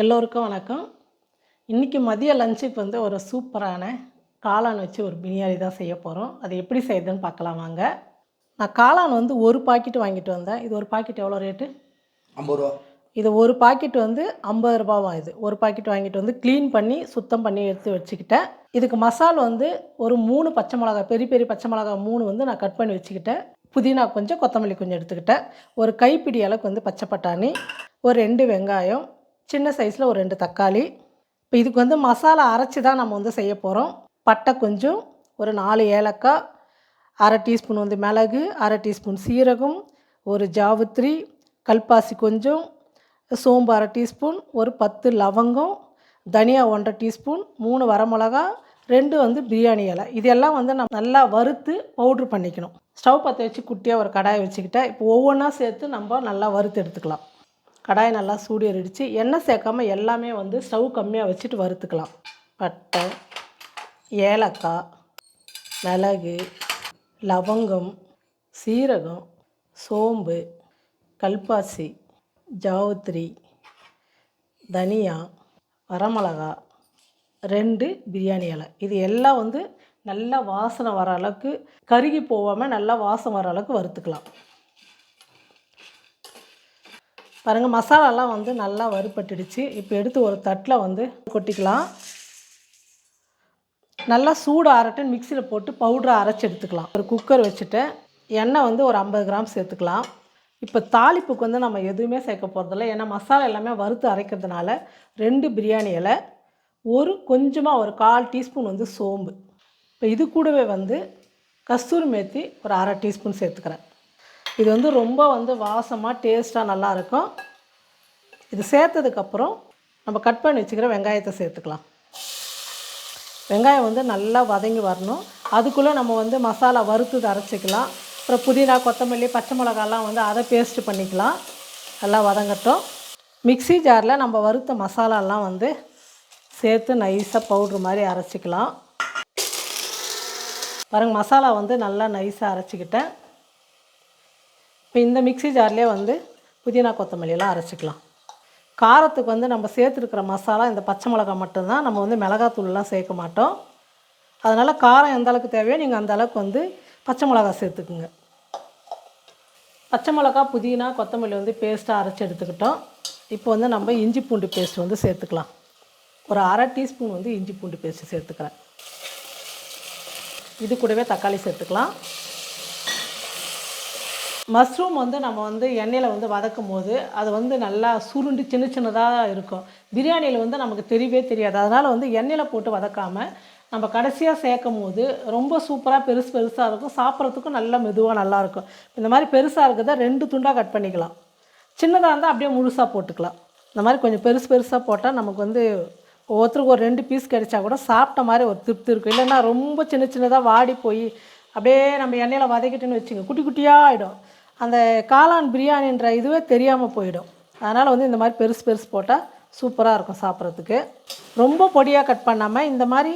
எல்லோருக்கும் வணக்கம். இன்றைக்கி மதிய லஞ்சுக்கு வந்து ஒரு சூப்பரான காளான் வச்சு ஒரு பிரியாணி தான் செய்ய போகிறோம் அது எப்படி செய்யுதுன்னு பார்க்கலாம் வாங்க. நான் காளான் வந்து ஒரு பாக்கெட் வாங்கிட்டு வந்தேன். இது ஒரு பாக்கெட் எவ்வளோ ரேட்டு ஐம்பது ரூபா. இது ஒரு பாக்கெட் வந்து ஐம்பது ரூபாவா இது? ஒரு பாக்கெட் வாங்கிட்டு வந்து க்ளீன் பண்ணி சுத்தம் பண்ணி எடுத்து வச்சுக்கிட்டேன். இதுக்கு மசால் வந்து ஒரு மூணு பச்சை மிளகா பெரிய பெரிய பச்சை மிளகா மூணு வந்து நான் கட் பண்ணி வச்சுக்கிட்டேன். புதினா கொஞ்சம் கொத்தமல்லி கொஞ்சம் எடுத்துக்கிட்டேன். ஒரு கைப்பிடி அளவுக்கு வந்து பச்சை பட்டாணி ஒரு ரெண்டு வெங்காயம் சின்ன சைஸில் ஒரு ரெண்டு தக்காளி. இப்போ இதுக்கு வந்து மசாலா அரைச்சி தான் நம்ம வந்து செய்ய போகிறோம் பட்டை கொஞ்சம் ஒரு நாலு ஏலக்காய் அரை டீஸ்பூன் வந்து மிளகு அரை டீஸ்பூன் சீரகம் ஒரு ஜாவித்ரி கல்பாசி கொஞ்சம் சோம்பு அரை டீஸ்பூன் ஒரு பத்து லவங்கம் தனியா ஒன்றரை டீஸ்பூன் மூணு வரமிளகா ரெண்டு வந்து பிரியாணி இலை. இதெல்லாம் வந்து நம்ம நல்லா வறுத்து பவுட்ரு பண்ணிக்கணும். ஸ்டவ் பற்ற வச்சு குட்டியாக ஒரு கடாயை வச்சுக்கிட்டேன் இப்போ ஒவ்வொன்றா சேர்த்து நம்ம நல்லா வறுத்து எடுத்துக்கலாம். கடாயை நல்லா சூடு ஏறிடுச்சு. எண்ணெய் சேர்க்காம எல்லாமே வந்து ஸ்டவ் கம்மியாக வச்சுட்டு வறுத்துக்கலாம். பட்டை ஏலக்காய் மிளகு லவங்கம் சீரகம் சோம்பு கல்பாசி ஜாவுத்திரி தனியா வரமிளகா ரெண்டு பிரியாணி இலை. இது எல்லாம் வந்து நல்லா வாசனை வர அளவுக்கு கருகி போகாமல் நல்லா வாசம் வர அளவுக்கு வறுத்துக்கலாம். பாருங்கள் மசாலாலாம் வந்து நல்லா வறுபட்டுடுச்சு. இப்போ எடுத்து ஒரு தட்டில் வந்து கொட்டிக்கலாம். நல்லா சூடு ஆறட்டும் மிக்சியில் போட்டு பவுடரை அரைச்சி எடுத்துக்கலாம். ஒரு குக்கர் வச்சுட்டு எண்ணெய் வந்து ஒரு ஐம்பது கிராம் சேர்த்துக்கலாம். இப்போ தாளிப்புக்கு வந்து நம்ம எதுவுமே சேர்க்க போகிறதில்ல ஏன்னா மசாலா எல்லாமே வறுத்து அரைக்கிறதுனால ரெண்டு பிரியாணி இலை ஒரு கொஞ்சமாக ஒரு கால் டீஸ்பூன் வந்து சோம்பு. இப்போ இது கூடவே வந்து கஸ்தூரி மேத்தி ஒரு அரை டீஸ்பூன் சேர்த்துக்கிறேன். இது வந்து ரொம்ப வந்து வாசமாக டேஸ்ட்டாக நல்லாயிருக்கும். இது சேர்த்ததுக்கப்புறம் நம்ம கட் பண்ணி வச்சுக்கிற வெங்காயத்தை சேர்த்துக்கலாம். வெங்காயம் வந்து நல்லா வதங்கி வரணும். அதுக்குள்ளே நம்ம வந்து மசாலா வறுத்து அரைச்சிக்கலாம். அப்புறம் புதினா கொத்தமல்லி பச்சை மிளகாலாம் வந்து அதை பேஸ்ட்டு பண்ணிக்கலாம். நல்லா வதங்கட்டும். மிக்ஸி ஜாரில் நம்ம வறுத்த மசாலாலாம் வந்து சேர்த்து நைஸாக பவுட்ரு மாதிரி அரைச்சிக்கலாம். பாருங்கள் மசாலா வந்து நல்லா நைஸாக அரைச்சிக்கிட்டேன். இப்போ இந்த மிக்ஸி ஜார்லேயே வந்து புதினா கொத்தமல்லியெல்லாம் அரைச்சிக்கலாம். காரத்துக்கு வந்து நம்ம சேர்த்துருக்கிற மசாலா இந்த பச்சை மிளகா மட்டும்தான். நம்ம வந்து மிளகாத்தூள்லாம் சேர்க்க மாட்டோம். அதனால் காரம் எந்த அளவுக்கு தேவையோ நீங்கள் அந்த அளவுக்கு வந்து பச்சை மிளகா சேர்த்துக்குங்க. பச்சை மிளகா புதினா கொத்தமல்லி வந்து பேஸ்ட்டாக அரைச்சி எடுத்துக்கிட்டோம். இப்போ வந்து நம்ம இஞ்சி பூண்டு பேஸ்ட் வந்து சேர்த்துக்கலாம். ஒரு அரை டீஸ்பூன் வந்து இஞ்சி பூண்டு பேஸ்ட்டு சேர்த்துக்கிறேன். இது கூடவே தக்காளி சேர்த்துக்கலாம். மஷ்ரூம் வந்து நம்ம வந்து எண்ணெயில் வந்து வதக்கும் போது அது வந்து நல்லா சுருண்டு சின்ன சின்னதாக இருக்கும். பிரியாணியில் வந்து நமக்கு தெரியவே தெரியாது. அதனால் வந்து எண்ணெயில் போட்டு வதக்காமல் நம்ம கடைசியாக சேர்க்கும் போது ரொம்ப சூப்பராக பெருசு பெருசாக இருக்கும். சாப்பிட்றதுக்கும் நல்லா மெதுவாக நல்லாயிருக்கும் இந்த மாதிரி பெருசாக இருக்கிறத ரெண்டு துண்டாக கட் பண்ணிக்கலாம். சின்னதாக இருந்தால் அப்படியே முழுசாக போட்டுக்கலாம். இந்த மாதிரி கொஞ்சம் பெருசு பெருசாக போட்டால் நமக்கு வந்து ஒவ்வொருத்தருக்கு ஒரு ரெண்டு பீஸ் கிடைச்சா கூட சாப்பிட்ட மாதிரி ஒரு திருப்தி இருக்கும். இல்லைன்னா ரொம்ப சின்ன சின்னதாக வாடி போய் அப்படியே நம்ம எண்ணெயில் வதக்கிட்டோன்னு வச்சுங்க குட்டி குட்டியாக ஆகிடும் அந்த காளான் பிரியாணின்ற இதுவே தெரியாமல் போயிடும். அதனால் வந்து இந்த மாதிரி பெருசு பெருசு போட்டால் சூப்பராக இருக்கும் சாப்பிட்றதுக்கு. ரொம்ப பொடியாக கட் பண்ணாமல் இந்த மாதிரி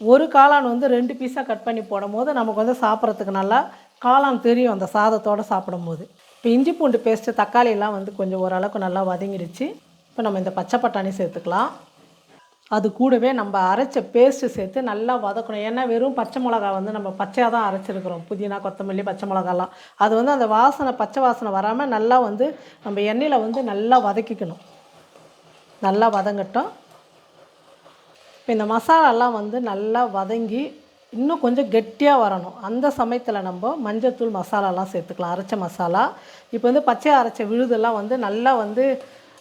ஒரு காளான் வந்து ரெண்டு பீஸாக கட் பண்ணி போடும் போது நமக்கு வந்து சாப்பிட்றதுக்கு நல்லா காளான் தெரியும் அந்த சாதத்தோடு சாப்பிடும்போது. இப்போ இஞ்சி பூண்டு பேஸ்ட்டு தக்காளியெல்லாம் வந்து கொஞ்சம் ஓரளவுக்கு நல்லா வதங்கிடுச்சு இப்போ நம்ம இந்த பச்சை பட்டாணி சேர்த்துக்கலாம். அது கூடவே நம்ம அரைச்ச பேஸ்ட்டு சேர்த்து நல்லா வதக்கணும். ஏன்னா வெறும் பச்சை மிளகா வந்து நம்ம பச்சையாக தான் அரைச்சிருக்கிறோம். புதினா கொத்தமல்லி பச்சை மிளகாலாம் அது வந்து அந்த வாசனை பச்சை வாசனை வராமல் நல்லா வந்து நம்ம எண்ணெயில் வந்து நல்லா வதக்கிக்கணும். நல்லா வதங்கட்டும். இப்போ இந்த மசாலாலாம் வந்து நல்லா வதங்கி இன்னும் கொஞ்சம் கெட்டியாக வரணும். அந்த சமயத்தில் நம்ம மஞ்சத்தூள் மசாலாலாம் சேர்த்துக்கலாம். அரைச்ச மசாலா. இப்போ வந்து பச்சையாக அரைச்ச விழுதெல்லாம் வந்து நல்லா வந்து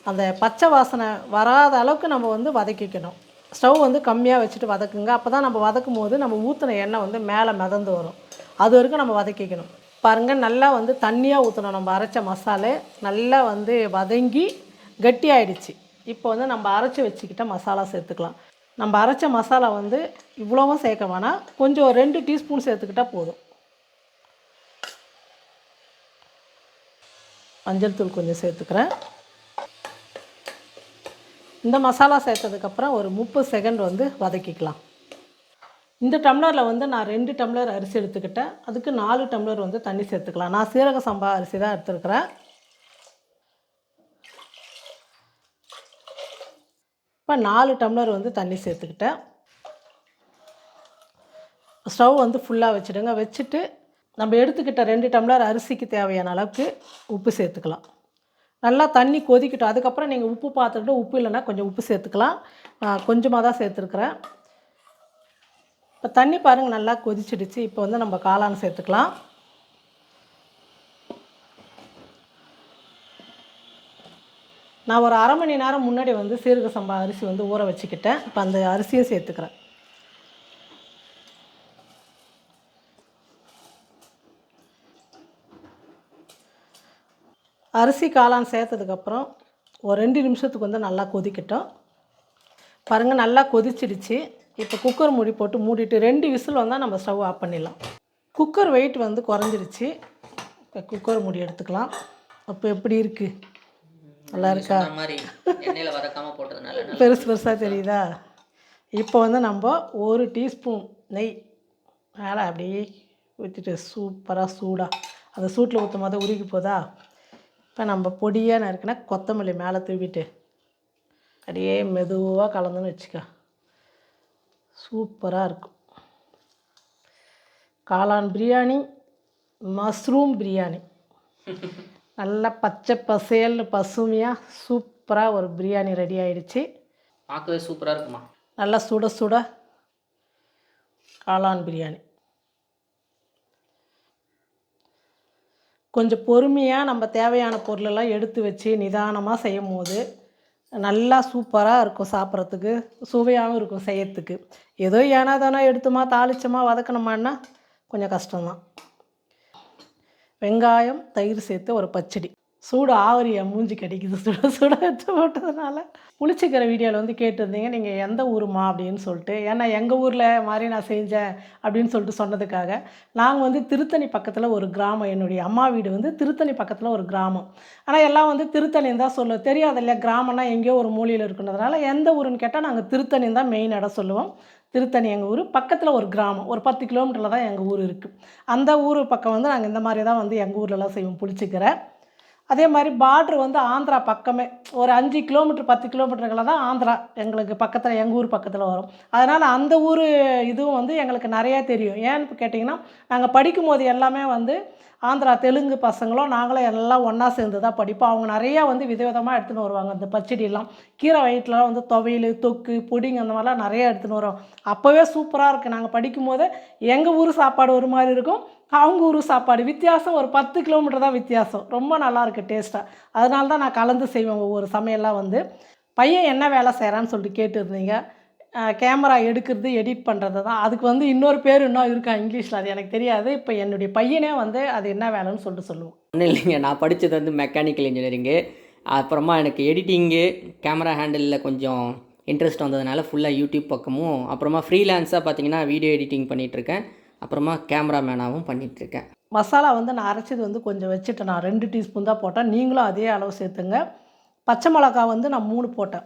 அந்த பச்சை வாசனை வராத அளவுக்கு நம்ம வந்து வதக்கிக்கணும். ஸ்டவ் வந்து கம்மியாக வச்சுட்டு வதக்குங்க. அப்போ தான் நம்ம வதக்கும் போது நம்ம ஊற்றின எண்ணெய் வந்து மேலே மிதந்து வரும். அது வரைக்கும் நம்ம வதக்கிக்கணும். பாருங்கள் நல்லா வந்து தண்ணியாக ஊற்றணும் நம்ம அரைச்ச மசாலே நல்லா வந்து வதங்கி கட்டியாயிடுச்சு இப்போ வந்து நம்ம அரைச்சி வச்சுக்கிட்ட மசாலா சேர்த்துக்கலாம். நம்ம அரைச்ச மசாலா வந்து இவ்வளோவும் சேர்க்க வேணாம். கொஞ்சம் ஒரு ரெண்டு டீஸ்பூன் சேர்த்துக்கிட்டால் போதும். மஞ்சள் தூள் கொஞ்சம் சேர்த்துக்கிறேன். இந்த மசாலா சேர்த்ததுக்கப்புறம் ஒரு முப்பது செகண்ட் வந்து வதக்கிக்கலாம். இந்த டம்ளரில் வந்து நான் ரெண்டு டம்ளர் அரிசி எடுத்துக்கிட்டேன். அதுக்கு நாலு டம்ளர் வந்து தண்ணி சேர்த்துக்கலாம். நான் சீரக சம்பா அரிசி தான் எடுத்துருக்கிறேன். இப்போ நாலு டம்ளர் வந்து தண்ணி சேர்த்துக்கிட்டேன். ஸ்டவ் வந்து ஃபுல்லாக வச்சுடுங்க. வச்சுட்டு நம்ம எடுத்துக்கிட்ட ரெண்டு டம்ளர் அரிசிக்கு தேவையான அளவுக்கு உப்பு சேர்த்துக்கலாம். நல்லா தண்ணி கொதிக்கட்டும். அதுக்கப்புறம் நீங்கள் உப்பு பார்த்துக்கிட்டு உப்பு இல்லைன்னா கொஞ்சம் உப்பு சேர்த்துக்கலாம். நான் கொஞ்சமாக தான் சேர்த்துருக்குறேன். இப்போ தண்ணி பாருங்கள் நல்லா கொதிச்சிடுச்சு. இப்போ வந்து நம்ம காளான் சேர்த்துக்கலாம். நான் ஒரு அரை மணி நேரம் முன்னாடி வந்து சீரக சம்பா அரிசி வந்து ஊற வச்சுக்கிட்டேன். இப்போ அந்த அரிசியை சேர்த்துக்கிறேன். அரிசி காளான் சேர்த்ததுக்கப்புறம் ஒரு ரெண்டு நிமிஷத்துக்கு வந்து நல்லா கொதிக்கட்டும். பாருங்கள் நல்லா கொதிச்சிடுச்சு. இப்போ குக்கர் மூடி போட்டு மூடிட்டு ரெண்டு விசில் வந்தால் நம்ம ஸ்டவ் ஆஃப் பண்ணிடலாம். குக்கர் வெயிட் வந்து குறைஞ்சிருச்சு இப்போ குக்கர் மூடி எடுத்துக்கலாம். அப்போ எப்படி இருக்குது நல்லா இருக்கா? பெருசு பெருசாக தெரியுதா? இப்போ வந்து நம்ம ஒரு டீஸ்பூன் நெய் மேலே அப்படியே ஊற்றிட்டு சூப்பராக சூடாக அந்த சூட்டில் ஊற்றும் போது உருகி போதா? இப்போ நம்ம பொடியாக நறுக்கினா கொத்தமல்லி மேலே தூவிட்டு அப்படியே மெதுவாக கலந்துன்னு வச்சுக்க. சூப்பராக இருக்கும். காளான் பிரியாணி மஷ்ரூம் பிரியாணி. நல்லா பச்சை பசேல்னு பசுமையாக சூப்பராக ஒரு பிரியாணி ரெடி ஆயிடுச்சு. பார்க்கவே சூப்பராக இருக்குமா? நல்லா சுட சுட காளான் பிரியாணி. கொஞ்சம் பொறுமையாக நம்ம தேவையான பொருளெல்லாம் எடுத்து வச்சு நிதானமாக செய்யும் போது நல்லா சூப்பராக இருக்கும் சாப்பிட்றதுக்கு. சுவையாகவும் இருக்கும் செய்யறதுக்கு. ஏதோ ஏனா தானோ எடுத்துமா தாளிச்சமா வதக்கணுமான்னா கொஞ்சம் கஷ்டம்தான். வெங்காயம் தயிர் சேர்த்து ஒரு பச்சடி. சூடு ஆவரியா மூஞ்சி கிடைக்குது. சுட சுட வச்சு போட்டதுனால. புளிச்சிக்கிற வீடியோவில் வந்து கேட்டிருந்தீங்க நீங்கள் எந்த ஊருமா அப்படின்னு சொல்லிட்டு. ஏன்னா எங்கள் ஊரில் மாதிரி நான் செஞ்சேன் அப்படின்னு சொல்லிட்டு சொன்னதுக்காக நாங்கள் வந்து திருத்தணி பக்கத்தில் ஒரு கிராமம். என்னுடைய அம்மா வீடு வந்து திருத்தணி பக்கத்தில் ஒரு கிராமம். ஆனால் எல்லாம் வந்து திருத்தணின்னு தான் சொல்லுவோம். தெரியாது இல்லையா கிராமம்னா எங்கேயோ ஒரு மூலையில் இருக்குன்றதுனால எந்த ஊருன்னு கேட்டால் நாங்கள் திருத்தணி தான் மெயின் இடம் சொல்லுவோம். திருத்தணி எங்கள் ஊர். பக்கத்தில் ஒரு கிராமம். ஒரு பத்து கிலோமீட்டரில் தான் எங்கள் ஊர் இருக்குது அந்த ஊர் பக்கம் வந்து நாங்கள் இந்த மாதிரி தான் வந்து எங்கள் ஊர்லலாம் செய்வோம் புளிச்சிக்கிற. அதே மாதிரி பார்ட்ரு வந்து ஆந்திரா பக்கமே. ஒரு அஞ்சு கிலோமீட்டர் பத்து கிலோமீட்டருக்குள்ள தான் ஆந்திரா எங்களுக்கு பக்கத்தில் எங்கள் ஊர் பக்கத்தில் வரும். அதனால் அந்த ஊர் இதுவும் வந்து எங்களுக்கு நிறையா தெரியும். ஏன்னு கேட்டிங்கன்னா நாங்கள் படிக்கும்போது எல்லாமே வந்து ஆந்திரா தெலுங்கு பசங்களும் நாங்களும் எல்லாம் ஒன்றா சேர்ந்து தான் படிப்போம். அவங்க நிறையா வந்து விதவிதமாக எடுத்துன்னு வருவாங்க. இந்த பச்சடியெல்லாம் கீரை வயிற்றுலாம் வந்து துவையல் தொக்கு புடிங் அந்த மாதிரிலாம் நிறையா எடுத்துன்னு வரோம் அப்போவே சூப்பராக இருக்குது நாங்கள் படிக்கும்போது எங்கள் ஊர் சாப்பாடு ஒரு மாதிரி இருக்கும். அவங்க ஊர் சாப்பாடு வித்தியாசம் ஒரு பத்து கிலோமீட்டர் தான் வித்தியாசம். ரொம்ப நல்லாயிருக்கு டேஸ்ட்டாக அதனால தான் நான் கலந்து செய்வேன் ஒவ்வொரு சமையல்லாம் வந்து. பையன் என்ன வேலை செய்கிறான்னு சொல்லிட்டு கேட்டுருந்தீங்க. கேமரா எடுக்கிறது எடிட் பண்ணுறது தான். அதுக்கு வந்து இன்னொரு பேர் இன்னும் இருக்கா இங்கிலீஷில் அது எனக்கு தெரியாது. இப்போ என்னுடைய பையனே வந்து அது என்ன வேலைன்னு சொல்லிட்டு சொல்லுவோம். ஒன்றும் இல்லைங்க. நான் படித்தது வந்து மெக்கானிக்கல் இன்ஜினியரிங்கு அப்புறமா எனக்கு எடிட்டிங்கு கேமரா ஹேண்டிலில் கொஞ்சம் இன்ட்ரெஸ்ட் வந்ததுனால ஃபுல்லாக யூடியூப் பக்கமும் அப்புறமா ஃப்ரீலான்ஸாக பார்த்தீங்கன்னா வீடியோ எடிட்டிங் பண்ணிகிட்ருக்கேன் அப்புறமா கேமராமேனாகவும் பண்ணிகிட்ருக்கேன். மசாலா வந்து நான் அரைச்சது வந்து கொஞ்சம் வச்சுட்டேன் நான் ரெண்டு டீஸ்பூன் தான் போட்டேன். நீங்களும் அதே அளவு சேர்த்துங்க. பச்சை மிளகா வந்து நான் மூணு போட்டேன்.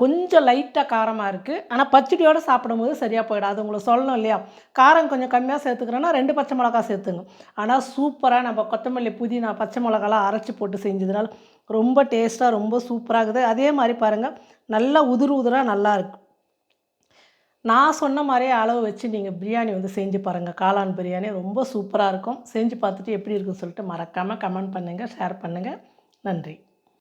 கொஞ்சம் லைட்டாக காரமாக இருக்குது ஆனால் பச்சடியோடு சாப்பிடும்போது சரியாக போயிடும். அது உங்களுக்கு சொல்லணும் இல்லையா? காரம் கொஞ்சம் கம்மியாக சேர்த்துக்கிறேன்னா ரெண்டு பச்சை மிளகா சேர்த்துங்க. ஆனால் சூப்பராக நம்ம கொத்தமல்லி புதினா பச்சை மிளகாலாம் அரைச்சி போட்டு செஞ்சதுனால ரொம்ப டேஸ்ட்டாக ரொம்ப சூப்பராக இருக்குது. அதே மாதிரி பாருங்கள் நல்லா உதிர் உதிராக நல்லா நான் சொன்ன மாதிரியே அளவு வச்சு நீங்கள் பிரியாணி வந்து செஞ்சு பாருங்கள் காளான் பிரியாணி ரொம்ப சூப்பராக இருக்கும். செஞ்சு பார்த்துட்டு எப்படி இருக்குன்னு சொல்லிட்டு மறக்காமல் கமெண்ட் பண்ணுங்கள் ஷேர் பண்ணுங்கள் நன்றி.